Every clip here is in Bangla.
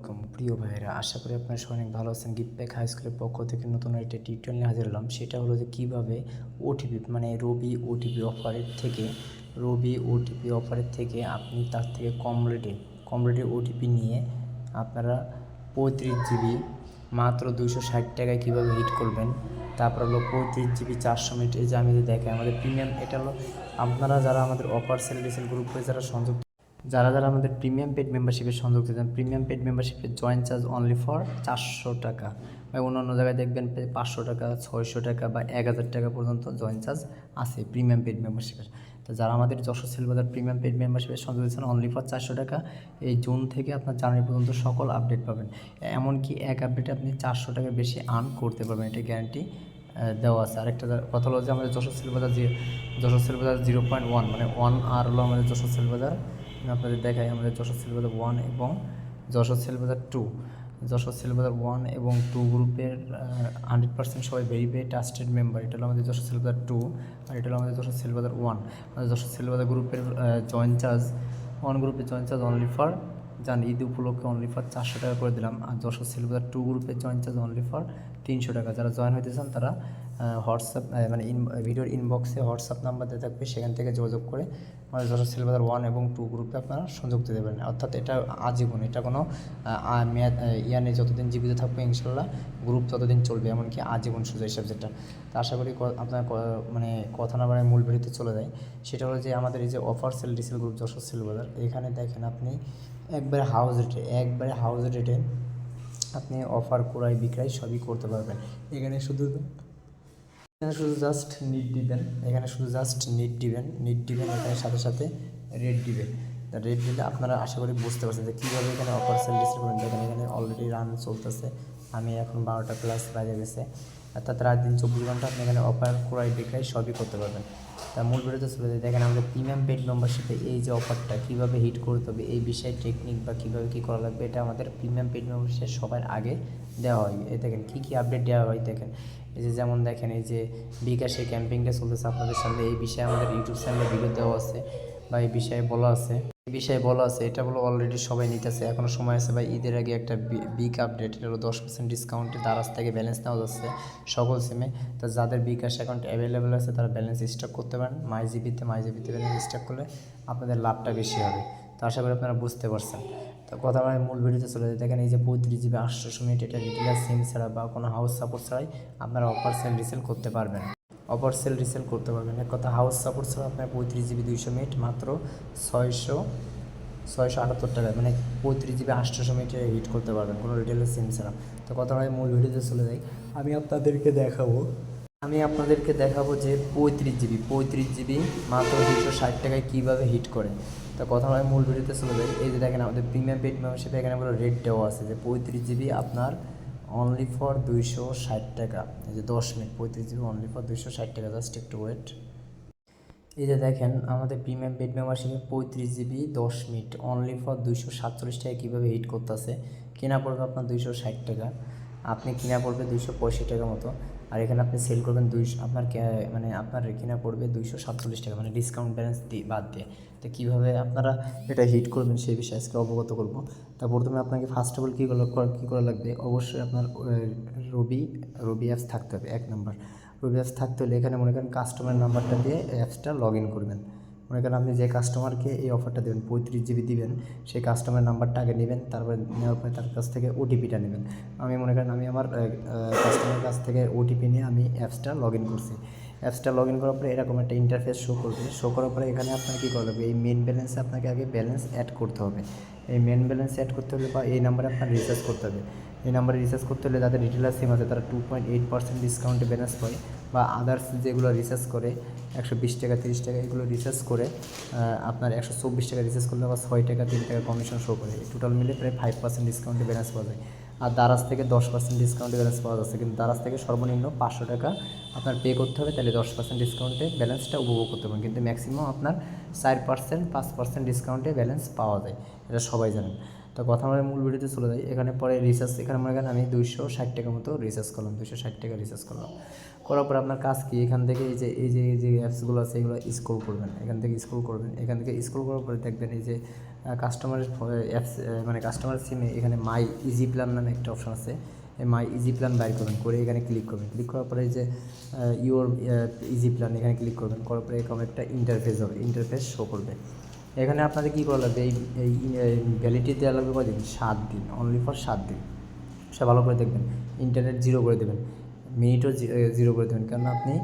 আসসালামাইকুম প্রিয় ভাইরা আশা করি আপনারা সবাই অনেক ভালো আছেন। গিফট হাই স্কুলের পক্ষ থেকে নতুন একটা টিউটোরিয়াল নিয়ে হাজির হলাম। সেটা হলো যে কীভাবে ওটিপি মানে রবি ওটিপি অফারের থেকে, রবি ওটিপি অফারের থেকে আপনি তার থেকে কম রেটে কম রেটে ওটিপি নিয়ে আপনারা পঁয়ত্রিশ জিবি মাত্র দুশো ষাট টাকায় কীভাবে হিট করবেন। তারপর হলো পঁয়ত্রিশ জিবি চারশো মিনিট এই যে আমি দেখাই, আমাদের প্রিমিয়াম এটা হলো আপনারা যারা আমাদের অফার সেল রিসেল গ্রুপে যারা সংযুক্ত যারা যারা আমাদের প্রিমিয়াম পেড মেম্বারশিপে সংযুক্ত দেন প্রিমিয়াম পেড মেম্বারশিপে জয়েন চার্জ অনলি ফর চারশো টাকা। বা অন্য অন্য জায়গায় দেখবেন পাঁচশো টাকা, ছয়শো টাকা বা এক হাজার টাকা পর্যন্ত জয়েন চার্জ আছে প্রিমিয়াম পেড মেম্বারশিপের তো যারা আমাদের যশোর সেলবাজার প্রিমিয়াম পেড মেম্বারশিপে সংযুক্ত আছেন অনলি ফর চারশো টাকা, এই জুন থেকে আপনার জানুয়ারি পর্যন্ত সকল আপডেট পাবেন। এমনকি এক আপডেটে আপনি চারশো টাকা বেশি আর্ন করতে পারবেন, এটা গ্যারান্টি দেওয়া আছে। আরেকটা কথা হলো যে আমাদের যশোর সেলবাজার যে যশোর সেলবাজার জিরো পয়েন্ট ওয়ান মানে ওয়ান আর হলো আমাদের যশোর সেলবাজার আপনাদের দেখাই আমাদের যশোর সেলবাজার ওয়ান এবং যশোর সেলবাজার টু যশোর সেলবাজার ওয়ান এবং টু গ্রুপের হান্ড্রেড পার্সেন্ট সবাই ভেরিফাই ট্রাস্টেড মেম্বার এটা হলো আমাদের যশোর সেলবাজার টু আর এটা হলো আমাদের যশোর সেলবাজার ওয়ান আমাদের যশোর সেলবাজার গ্রুপের জয়েন চার্জ ওয়ান গ্রুপের জয়েন চার্জ অনলি ফর জান, ঈদ উপলক্ষে অনলি ফর চারশো টাকা করে দিলাম। আর যশোর সিলভার টু গ্রুপের জয়েন চার্জ অনলি ফর তিনশো টাকা। যারা জয়েন হইতে চান তারা হোয়াটসঅ্যাপ মানে ইন, ভিডিওর ইনবক্সে হোয়াটসঅ্যাপ নাম্বার দিয়ে থাকবে, সেখান থেকে যোগাযোগ করে আমাদের যশোর সিলভার ওয়ান এবং টু গ্রুপে আপনারা সংযুক্ত দেবেন অর্থাৎ এটা আজীবন, এটা কোনো মেয়াদ ইয়া নেই, যতদিন জীবিত থাকবে ইনশাল্লাহ গ্রুপ ততদিন চলবে, এমনকি আজীবন সোজা হিসাব যেটা তো আশা করি আপনার মানে কথা না মূল ভিডিওতে চলে যায় সেটা হলো যে আমাদের এই যে অফার সেল ডিসেল গ্রুপ যশোর সিলভার এখানে দেখেন আপনি একবারে হাউস রেটে একবারে হাউস রেটে আপনি অফার ক্রয়, বিক্রয় সবই করতে পারবেন। এখানে শুধু এখানে শুধু জাস্ট নিট দিবেন, এখানে শুধু জাস্ট নিট দিবেন নিট দিবেন, এখানে সাথে সাথে রেড দিবেন। রেড দিলে আপনারা আশা করি বুঝতে পারছেন যে কীভাবে এখানে অফার সেল করবেন। দেখেন এখানে অলরেডি রান চলতেছে, আমি এখন বারোটা প্লাস বাজে গেছে। অর্থাৎ রাত দিন চব্বিশ ঘণ্টা আপনি এখানে অফার ক্রয়, বিক্রয় সবই করতে পারবেন। তা মূল ভিডিওতে চলে যায় দেখেন আমাদের প্রিমিয়াম পেড মেম্বারশিপে এই যে অফারটা কীভাবে হিট করতে হবে, এই বিষয়ে টেকনিক বা কীভাবে কী করা লাগবে, এটা আমাদের প্রিমিয়াম পেড মেম্বারশিপে সবার আগে দেওয়া হয়। এই দেখেন কী কী আপডেট দেওয়া হয় দেখেন। এই যে যেমন দেখেন, এই যে বিকাশে ক্যাম্পিংটা চলতেছে আপনাদের সামনে, এই বিষয়ে আমাদের ইউটিউব চ্যানেলে ভিডিও দেওয়া আছে বা এই বিষয়ে বলা আছে। এই বিষয়ে বলা আছে, এটা বলো অলরেডি সবাই নিতেছে এখনও সময় আছে বা ঈদের আগে একটা বিগ আপডেট এটা হলো দশ পার্সেন্ট ডিসকাউন্টে দারাজ থেকে ব্যালেন্স নেওয়া যাচ্ছে সকল সিমে তো যাদের বিকাশ অ্যাকাউন্ট অ্যাভেলেবেল আছে, তারা ব্যালেন্স স্টক করতে পারেন মাই জিবিতে মাই জিবিতে ব্যালেন্স স্টক করলে আপনাদের লাভটা বেশি হবে। তো আশা করি আপনারা বুঝতে পারছেন। তো কথা বলে মূল ভিডিওতে চলে যায় দেখেন এই যে পঁয়ত্রিশ জিবি আটশোশো মিনিট এটা রিটেলার সিম ছাড়া বা কোনো হাউস সাপোর্ট ছাড়াই আপনারা অফার সেল রিসেল করতে পারবেন। অফার সেল রিসেল করতে পারবেন। এক কথা হাউস সাপোর্ট ছাড়া আপনার পঁয়ত্রিশ জিবি দুইশো মিনিট মাত্র ছয়শো ছয়শো আটাত্তর টাকায় মানে পঁয়ত্রিশ জিবি আটশোশো মিনিটে হিট করতে পারবেন কোনো রিটেলের সিম ছাড়া। তো কথা হয় মূল ভিডিওতে চলে যাই। আমি আপনাদেরকে দেখাবো। আমি আপনাদেরকে দেখাবো যে পঁয়ত্রিশ জিবি পঁয়ত্রিশ জিবি মাত্র দুশো ষাট টাকায় কীভাবে হিট করে তো কথা হয় মূল ভিডিওতে চলে যাই। এই যে দেখেন, আমাদের প্রিমিয়াম পেড মেম্বারশিপে এখানে বলো রেট দেওয়া আছে যে পঁয়ত্রিশ জিবি আপনার অনলি ফর দুইশো ষাট টাকা। এই যে দশ মিনিট, পঁয়ত্রিশ জিবি অনলি ফর দুইশো ষাট টাকা জাস্ট একটু ওয়েট এই যে দেখেন, আমাদের প্রিমিয়াম পেড মেম্বারশিপে পঁয়ত্রিশ জিবি দশ মিনিট অনলি ফর দুইশো সাতচল্লিশ টাকা কীভাবে হিট করতেছে? কেনা পড়বে আপনার দুইশো ষাট টাকা। আপনি কিনা পড়বে দুইশো পঁয়ষট্টি টাকা মতো। আর এখানে আপনি সেল করবেন দুইশো, আপনার মানে আপনার কিনা পড়বে দুইশো সাতচল্লিশ টাকা মানে ডিসকাউন্ট ব্যালেন্স দিয়ে বাদ দিয়ে। তো কীভাবে আপনারা এটা হিট করবেন সেই বিষয়ে আজকে অবগত করব। তা প্রথমে আপনাকে ফার্স্ট অফ অল কী কী করা লাগবে? অবশ্যই আপনার রবি রবি অ্যাপস থাকতে হবে, এক নম্বর রবি অ্যাপস থাকতে হলে এখানে মনে করেন কাস্টমার নাম্বারটা দিয়ে অ্যাপসটা লগ ইন করবেন। মনে করেন আপনি যে কাস্টমারকে এই অফারটা দেবেন, পঁয়ত্রিশ জিবি দিবেন, সেই কাস্টমার নাম্বারটা আগে নেবেন, তারপরে নেওয়ার পরে তার কাছ থেকে ওটিপিটা নেবেন। আমি মনে করেন আমি আমার কাস্টমারের কাছ থেকে ওটিপি নিয়ে আমি অ্যাপসটা লগ ইন করছি। অ্যাপসটা লগ ইন করার পরে এরকম একটা ইন্টারফেস শো করবে। শো করার পরে এখানে আপনার কী করা লাগবে? এই মেন ব্যালেন্সে আপনাকে আগে ব্যালেন্স অ্যাড করতে হবে। এই মেন ব্যালেন্স অ্যাড করতে হলে বা এই নাম্বারে আপনার রিচার্জ করতে হবে। এই নাম্বারে রিচার্জ করতে হলে যাদের রিটেলার সিম আছে। তারা টু পয়েন্ট এইট পার্সেন্ট ডিসকাউন্টে ব্যালেন্স পায় বা আদার্স যেগুলো রিচার্জ করে, একশো বিশ টাকা, তিরিশ টাকা, এগুলো রিচার্জ করে আপনার একশো চব্বিশ টাকা রিচার্জ করলে আবার ছয় টাকা, তিন টাকা কমিশন শো করে। টোটাল মিলে প্রায় ফাইভ পার্সেন্ট ডিসকাউন্টে ব্যালেন্স পাওয়া যায়। আর দারাজ থেকে দশ পার্সেন্ট ডিসকাউন্টে ব্যালেন্স পাওয়া যাচ্ছে। কিন্তু দারাজ থেকে সর্বনিম্ন পাঁচশো টাকা আপনার পে করতে হবে, তাহলে দশ পার্সেন্ট ডিসকাউন্টে ব্যালেন্সটা উপভোগ করতে পারবেন। কিন্তু ম্যাক্সিমাম আপনার চার পার্সেন্ট পাঁচ পার্সেন্ট ডিসকাউন্টে ব্যালেন্স পাওয়া যায়। এটা সবাই জানেন। তো কথা আমরা মূল ভিডিওতে চলে যাই। এখানে পরে রিচার্জ এখানে মনে করেন আমি দুইশো ষাট টাকা মতো রিচার্জ করলাম, দুইশো ষাট টাকা রিচার্জ করলাম। করার পর আপনার কাজ কি? এখান থেকে এই যে এই যে এই যে অ্যাপসগুলো আছে, এগুলো স্ক্রল করবেন। এখান থেকে স্ক্রল করবেন। এখান থেকে স্ক্রল করার পরে দেখবেন এই যে কাস্টমারের অ্যাপস মানে কাস্টমার সিমে এখানে মাই ইজি প্ল্যান নামে একটা অপশন আছে। এই মাই ইজি প্ল্যান বাইর করবেন, করে এখানে ক্লিক করবেন। ক্লিক করার পরে এই যে ইউর ইজি প্ল্যান এখানে ক্লিক করবেন। করার পরে এরকম একটা ইন্টারফেস হবে ইন্টারফেস শো করবে। এখানে আপনাদের কী করা লাগবে? এই এই ভ্যালিডিটি দেওয়া লাগবে কদিন সাত দিন অনলি ফর সাত দিন। সে ভালো করে দেখবেন। ইন্টারনেট জিরো করে দেবেন। মিনিটও জিরো করে দেবেন। কেননা আপনি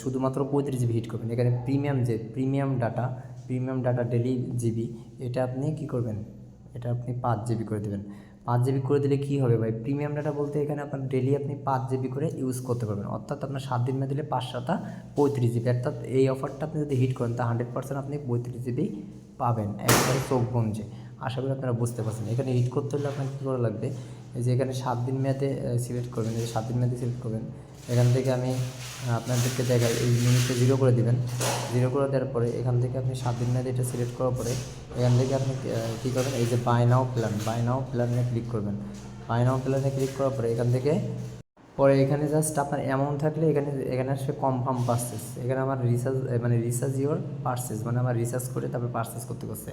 শুধুমাত্র পঁয়ত্রিশ জিবি হিট করবেন। এখানে প্রিমিয়াম যে premium data premium data daily GB এটা আপনি কী করবেন? এটা আপনি পাঁচ জিবি করে দেবেন। পাঁচ জিবি করে দিলে কী হবে ভাই? প্রিমিয়াম ডাটা বলতে এখানে আপনার ডেলি আপনি পাঁচ জিবি করে ইউজ করতে পারবেন। অর্থাৎ আপনার সাত দিন মেয়ে দিলে পাঁচ সাতা পঁয়ত্রিশ জিবি। অর্থাৎ এই অফারটা আপনি যদি হিট করেন, তা হান্ড্রেড পার্সেন্ট আপনি পঁয়ত্রিশ জিবি পাবেন একবারে চোখ গঞ্জে আশা করি আপনারা বুঝতে পারছেন। এখানে হিট করতে হলে আপনার কী করা লাগবে? যে এখানে সাত দিন মেয়াদে সিলেক্ট করবেন। যে সাত দিন মেয়াদে সিলেক্ট করবেন। এখান থেকে আমি আপনাদেরকে দেখাই এই মিনিটে জিরো করে দিবেন। জিরো করে দেওয়ার পরে এখান থেকে আপনি সাত দিন মেয়াদে এটা সিলেক্ট করার পরে এখান থেকে আপনি কী করবেন? এই যে buy now plan buy now প্ল্যানে ক্লিক করবেন। বাই নাও প্ল্যানে ক্লিক করার পরে এখান থেকে, পরে এখানে জাস্ট আপনার অ্যামাউন্ট থাকলে এখানে এখানে আসবে কনফার্ম পার্সেস এখানে আমার রিচার্জ মানে রিচার্জ ইওর পার্সেস মানে আমার রিচার্জ করে তারপর পার্সেস করতে করছে।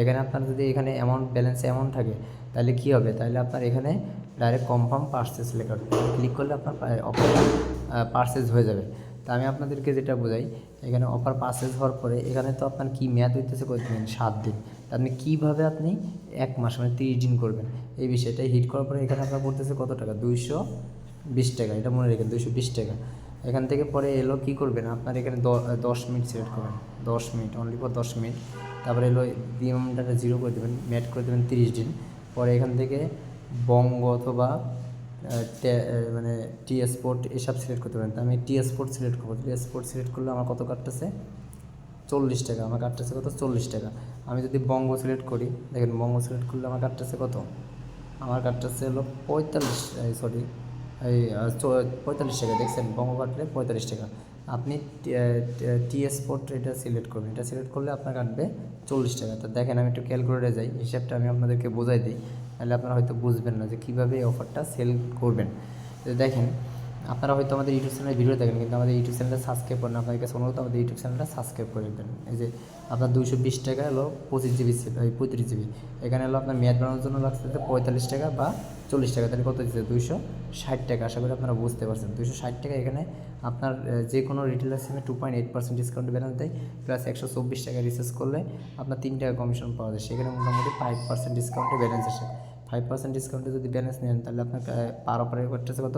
এখানে আপনার যদি এখানে অ্যামাউন্ট ব্যালেন্স অ্যামাউন্ট থাকে, তাহলে কী হবে? তাহলে আপনার এখানে ডাইরেক্ট কনফার্ম পার্সেস লেখা ক্লিক করলে আপনার অফার পার্সেস হয়ে যাবে। তা আমি আপনাদেরকে যেটা বোঝাই, এখানে অফার পার্সেস হওয়ার পরে, এখানে তো আপনার কী মেয়াদ হইতেছে কতদিন সাত দিন। তা আপনি কীভাবে আপনি এক মাস মানে তিরিশ দিন করবেন? এই বিষয়টা হিট করার পরে এখানে আপনার পড়তেছে কত টাকা? দুইশো বিশ টাকা। এটা মনে রেখেন, দুইশো বিশ টাকা। এখান থেকে পরে এলো কী করবেন? আপনার এখানে দশ মিনিট সিলেক্ট করবেন। দশ মিনিট অনলি ফর দশ মিনিট। তারপরে এলো প্রিমিয়ামটা জিরো করে দেবেন ম্যাট করে দেবেন তিরিশ দিন। পরে এখান থেকে বঙ্গ অথবা মানে টি স্পোর্ট এসব সিলেক্ট করতে পারেন। আমি টি স্পোর্ট সিলেক্ট করব। টি স্পোর্ট সিলেক্ট করলে আমার কত কাটতেছে? চল্লিশ টাকা। আমার কাটতেছে কত? চল্লিশ টাকা। আমি যদি বঙ্গ সিলেক্ট করি, দেখেন বঙ্গ সিলেক্ট করলে আমার কাটতেছে কত? আমার কাটতেছে হলো পঁয়তাল্লিশ সরি এই পঁয়তাল্লিশ টাকা। দেখছেন? বঙ্গ কাটলে পঁয়তাল্লিশ টাকা। আপনি টি স্পোর্ট এটা সিলেক্ট করবেন এটা সিলেক্ট করলে আপনার কাটবে চল্লিশ টাকা। তো দেখেন, আমি একটু ক্যালকুলেটে যাই। হিসাবটা আমি আপনাদেরকে বোঝাই দিই। তাহলে আপনারা হয়তো বুঝবেন না যে কীভাবে এই অফারটা সেল করবেন। দেখেন আপনারা হয়তো আমাদের ইউটিউব চ্যানেলে ভিডিও দেখেন, কিন্তু আমাদের ইউটিউব চ্যানেলটা সাবস্ক্রাইব করেন আপনার কাছে অনুরোধ, আমাদের ইউটিউব চ্যানেলটা সাবস্ক্রাইব করে দেবেন। এই যে আপনার দুশো বিশ টাকা হলো পঁচিশ জিবি এই পঁয়ত্রিশ জিবি। এখানে হলো আপনার মেয়াদ বানানোর জন্য লাগছে পঁয়তাল্লিশ টাকা বা চল্লিশ টাকা। তাহলে কত দিচ্ছে? দুইশো ষাট টাকা। আশা করি আপনারা বুঝতে পারছেন। দুইশো ষাট টাকা এখানে আপনার যে কোনো রিটেলার সিমে two point eight percent discount balance দেয় প্লাস একশো চব্বিশ টাকা রিচার্জ করলে আপনার তিন টাকা কমিশন পাওয়া যায়। সেখানে মোটামুটি ফাইভ পার্সেন্ট ডিসকাউন্টে ব্যালেন্স আসে। ফাইভ পার্সেন্ট ডিসকাউন্টে যদি ব্যালেন্স নেন, তাহলে আপনার পার অপারেট করতেছে কত?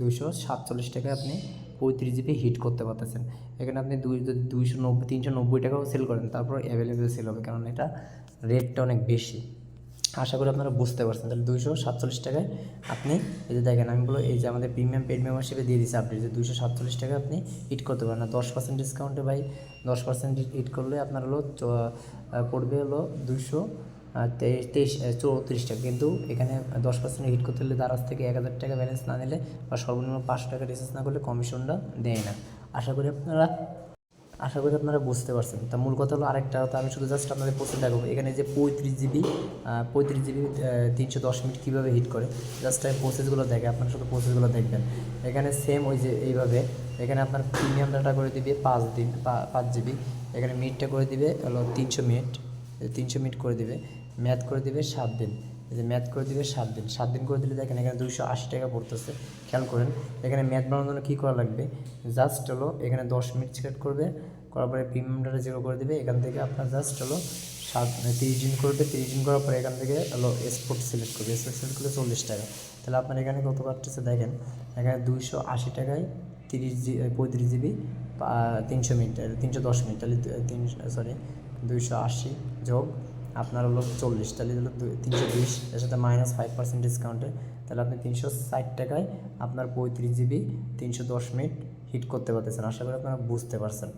দুইশো সাতচল্লিশ টাকায় আপনি পঁয়ত্রিশ জিবি হিট করতে পারতেছেন। এখানে আপনি দুই দুইশো নব্বই তিনশো নব্বই টাকাও সেল করেন, তারপর অ্যাভেলেবেল সেল হবে, কারণ এটা রেটটা অনেক বেশি। আশা করি আপনারা বুঝতে পারছেন। তাহলে দুইশো সাতচল্লিশ টাকায় আপনি, এই যে দেখেন, আমি বলো এই যে আমাদের প্রিমিয়াম পেড মেম্বারশিপে দিয়ে দিচ্ছে আপনি যে দুইশো সাতচল্লিশ টাকায় আপনি হিট করতে পারেন না দশ পার্সেন্ট ডিসকাউন্টে ভাই, দশ পার্সেন্ট হিট করলে আপনার হলো পড়বে হলো দুইশো তেইশ তেইশ আহ, চৌত্রিশ টাকা। কিন্তু এখানে দশ পার্সেন্ট হিট করতে হলে তার দারাজ থেকে এক হাজার টাকা ব্যালেন্স না নিলে বা সর্বনিম্ন পাঁচশো টাকা রিচার্জ না করলে কমিশনটা দেয় না। আশা করি আপনারা আশা করি আপনারা বুঝতে পারছেন। তা মূল কথা হলো আরেকটা তো আমি শুধু জাস্ট আপনাদের প্রশ্ন দেখাবো। এখানে যে পঁয়ত্রিশ জিবি পঁয়ত্রিশ জিবি তিনশো দশ মিনিট কীভাবে হিট করে জাস্ট আমি প্রসেসগুলো দেখে আপনারা শুধু প্রসেসগুলো দেখবেন। এখানে সেম ওই যে এইভাবে এখানে আপনার প্রিমিয়াম ডাটা করে দিবে পাঁচ দিন পাঁচ জিবি এখানে মিনিটটা করে দিবে হলো তিনশো মিনিট তিনশো মিনিট করে দিবে। ম্যাথ করে দিবে সাত দিন। এই যে ম্যাথ করে দিবে সাত দিন। সাত দিন করে দিলে দেখেন এখানে দুইশো আশি টাকা পড়তেছে। খেয়াল করেন, এখানে ম্যাথ বানানোর জন্য কী করা লাগবে? জাস্ট হলো এখানে দশ মিনিট সিলেক্ট করবে, করার পরে প্রিমিয়াম ডাটা জিরো করে দেবে। এখান থেকে আপনার জাস্ট হলো সাত তিরিশ দিন করবে। তিরিশ দিন করার পরে এখান থেকে হলো স্পোর্ট সিলেক্ট করবে। স্পোর্ট সিলেক্ট করলে চল্লিশ টাকা। তাহলে আপনার এখানে কত কাটতেছে দেখেন? এখানে দুইশো আশি টাকায় তিরিশ জি পঁয়ত্রিশ জিবি তিনশো মিনিট, তিনশো দশ মিনিট। তাহলে তিনশো সরি দুইশো আশি যোগ আপনার হলো চল্লিশ, তাহলে হলো তিনশো বিশ, এর সাথে মাইনাস ফাইভ পার্সেন্ট ডিসকাউন্টে তাহলে আপনি তিনশো ষাট টাকায় আপনার পঁয়ত্রিশ জিবি তিনশো দশ মিনিট হিট করতে পারতেছেন। আশা করি আপনারা বুঝতে পারছেন।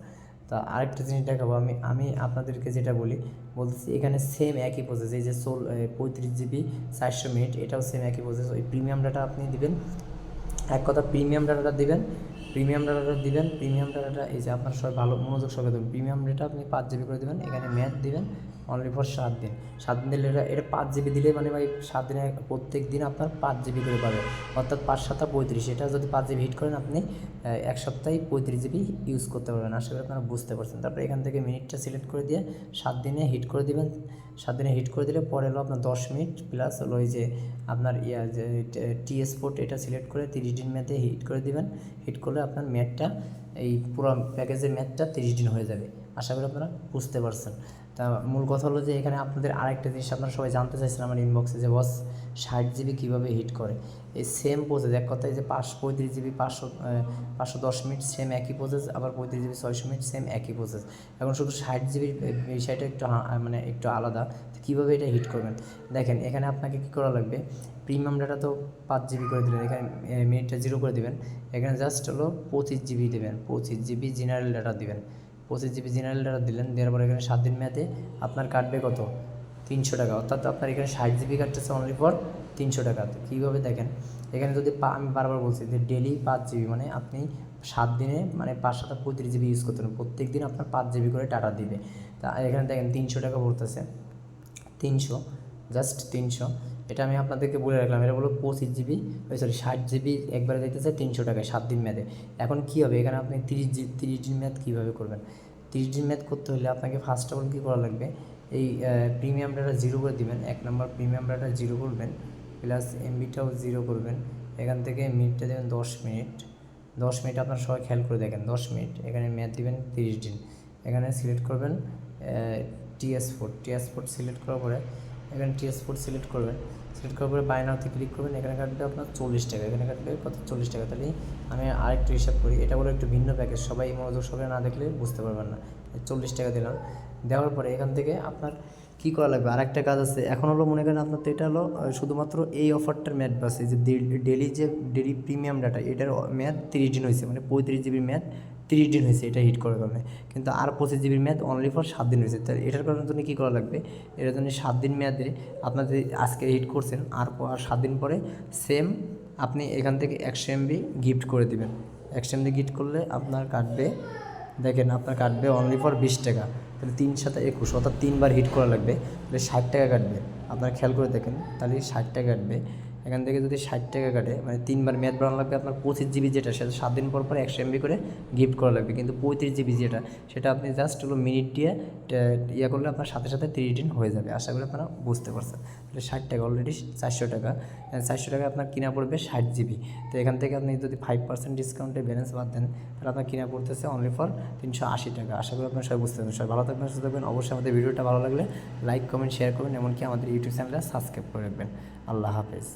তা আরেকটা জিনিস দেখাবো, আমি আমি আপনাদেরকে যেটা বলি, বলতেছি এখানে সেম একই প্রসেস এই যে সোল পঁয়ত্রিশ জিবি চারশো মিনিট, এটাও সেম একই প্রসেস ওই প্রিমিয়াম ডাটা আপনি দিবেন। এক কথা প্রিমিয়াম ডাটাটা দিবেন প্রিমিয়াম ডাটাটা দিবেন প্রিমিয়াম ডাটাটা এই যে আপনার সবাই ভালো মনোযোগ সবাই দেবেন প্রিমিয়াম ডাটা আপনি পাঁচ জিবি করে দেবেন, এখানে ম্যাথ দিবেন অনলি ফর সাত দিন। সাত দিন দিলে এটা এটা পাঁচ জিবি দিলে মানে ভাই সাত দিনে প্রত্যেক দিন আপনার পাঁচ জিবি করে পাবে। অর্থাৎ পাঁচ সাতটা পঁয়ত্রিশ। এটা যদি পাঁচ জিবি হিট করেন আপনি এক সপ্তাহে পঁয়ত্রিশ জিবি ইউজ করতে পারবেন। আশা করি আপনারা বুঝতে পারছেন। তারপরে এখান থেকে মিনিটটা সিলেক্ট করে দিয়ে সাত দিনে হিট করে দিবেন। সাত দিনে হিট করে দিলে পরে হলো আপনার দশ মিনিট প্লাস হলো ওই যে আপনার ইয়া যে টিএস পোর্ট এটা সিলেক্ট করে তিরিশ দিন ম্যাথে হিট করে দিবেন। হিট করলে আপনার ম্যাথটা এই পুরো প্যাকেজের ম্যাথটা তিরিশ দিন হয়ে যাবে। আশা করি আপনারা বুঝতে পারছেন। তা মূল কথা হলো যে এখানে আপনাদের আরেকটা জিনিস আপনারা সবাই জানতে চাইছেন আমার ইনবক্সে যে, বস, ষাট জিবি কীভাবে হিট করে? এই সেম প্রসেস এক কথায় যে পাঁচশো পঁয়ত্রিশ জিবি পাঁচশো পাঁচশো দশ মিনিট সেম একই প্রসেস আবার পঁয়ত্রিশ জিবি ছয়শো মিনিট সেম একই প্রসেস এখন শুধু ষাট জিবির বিষয়টা একটু মানে একটু আলাদা তো কীভাবে এটা হিট করবেন? দেখেন, এখানে আপনাকে কী করা লাগবে? প্রিমিয়াম ডাটা তো পাঁচ জিবি করে দিলেন, এখানে মিনিটটা জিরো করে দেবেন। এখানে জাস্ট হলো পঁচিশ জিবি দেবেন, পঁচিশ জিবি জেনারেল ডাটা দিবেন। পঁচিশ জিবি জেনারেল ডাটা দিলেন, দেওয়ার পর এখানে সাত দিন মেয়াদে আপনার কাটবে কত? তিনশো টাকা। অর্থাৎ আপনার এখানে ষাট জিবি কাটতেছে অনলি ফর তিনশো টাকা। তো কীভাবে দেখেন? এখানে যদি পা- আমি বারবার বলছি যে ডেলি পাঁচ জিবি মানে আপনি সাত দিনে মানে পাঁচ সাত পঁয়ত্রিশ জিবি ইউজ করতে পারেন প্রত্যেক দিন আপনার পাঁচ জিবি করে টাটা দিবে। তা এখানে দেখেন তিনশো টাকা পড়তেছে। তিনশো জাস্ট তিনশো। এটা আমি আপনাদেরকে বলে রাখলাম, এটা বলো পঁচিশ জিবি ওই সরি ষাট জিবি একবারে দিতেছে তিনশো টাকায়, সাত দিন মেয়াদে। এখন কী হবে? এখানে আপনি তিরিশ জি, তিরিশ দিন মেয়াদ কীভাবে করবেন? তিরিশ দিন মেয়াদ করতে হলে আপনাকে ফার্স্ট অফ অল কী করা লাগবে? এই প্রিমিয়াম ডাটা জিরো করে দিবেন, এক নম্বর প্রিমিয়াম ডাটা জিরো করবেন প্লাস এমবিটাও জিরো করবেন, এখান থেকে মিনিটটা দেবেন দশ মিনিট দশ মিনিট আপনার সবাই খেয়াল করে দেখেন, দশ মিনিট এখানে মেয়াদ দিবেন তিরিশ দিন, এখানে সিলেক্ট করবেন TS four TS four select করার পরে এখানে টিএস ফোর সিলেক্ট করবেন। সিলেক্ট করার পরে বাইনাতে ক্লিক করবেন। এখানে কাটবে আপনার চল্লিশ টাকা। এখানে কাটবে কত? চল্লিশ টাকা। তাহলে আমি আরেকটু হিসাব করি। এটা বলে একটু ভিন্ন প্যাকেজ সবাই মনোযোগ সবাই না দেখলে বুঝতে পারবেন না। চল্লিশ টাকা দিলাম। দেওয়ার পরে এখান থেকে আপনার কী করা লাগবে? আরেকটা কাজ আছে, এখন হলো মনে করেন আপনার তো এটা হলো শুধুমাত্র এই অফারটার ম্যাথ বাসে যে ডেলি যে ডেলি প্রিমিয়াম ডাটা এটার ম্যাথ তিরিশ দিন হয়েছে মানে পঁয়ত্রিশ জিবির ম্যাথ তিরিশ দিন হয়েছে এটা হিট করার কারণে। কিন্তু আর পঁচিশ জিবির ম্যাথ অনলি ফর সাত দিন হয়েছে। তাহলে এটার কারণে জন্য কী করা লাগবে? এটার জন্য সাত দিন মেয়াদে আপনার যে আজকে হিট করছেন, আর আর সাত দিন পরে সেম আপনি এখান থেকে একশো এমবি গিফট করে দিবেন। একশো এমবি গিফট করলে আপনার কাটবে, দেখেন আপনার কাটবে অনলি ফর বিশ টাকা। তাহলে তিন সাথে একুশ, অর্থাৎ তিনবার হিট করা লাগবে, তাহলে ষাট টাকা কাটবে। আপনারা খেয়াল করে দেখেন, তাহলে ষাট টাকা কাটবে। এখান থেকে যদি ষাট টাকা কাটে মানে তিনবার মেয়াদ বাড়ানো লাগবে আপনার পঁচিশ জিবি যেটা, সেটা সাত দিন পর পর একশো এমবি করে গিফট করা লাগবে। কিন্তু পঁয়ত্রিশ জিবি যেটা, সেটা আপনি জাস্ট হলো মিনিট দিয়ে ইয়ে করলে আপনার সাথে সাথে তিরিশ দিন হয়ে যাবে। আশা করি আপনারা বুঝতে পারছেন। তাহলে ষাট টাকা অলরেডি চারশো টাকা। চারশো টাকা আপনার কিনা পড়বে ষাট জিবি। তো এখান থেকে আপনি যদি ফাইভ পার্সেন্ট ডিসকাউন্টে ব্যালেন্স বাদ দেন, তাহলে আপনার কিনা পড়তেছে অনলি ফর তিনশো আশি টাকা। আশা করি আপনার সবাই বুঝতে পারবেন সবাই ভালো থাকবেন, সুস্থ থাকবেন। অবশ্যই আমাদের ভিডিওটা ভালো লাগলে লাইক কমেন্ট শেয়ার করবেন। এমনকি আমাদের ইউটিউব চ্যানেলে সাবস্ক্রাইব করে রাখবেন। আল্লাহ হাফেজ।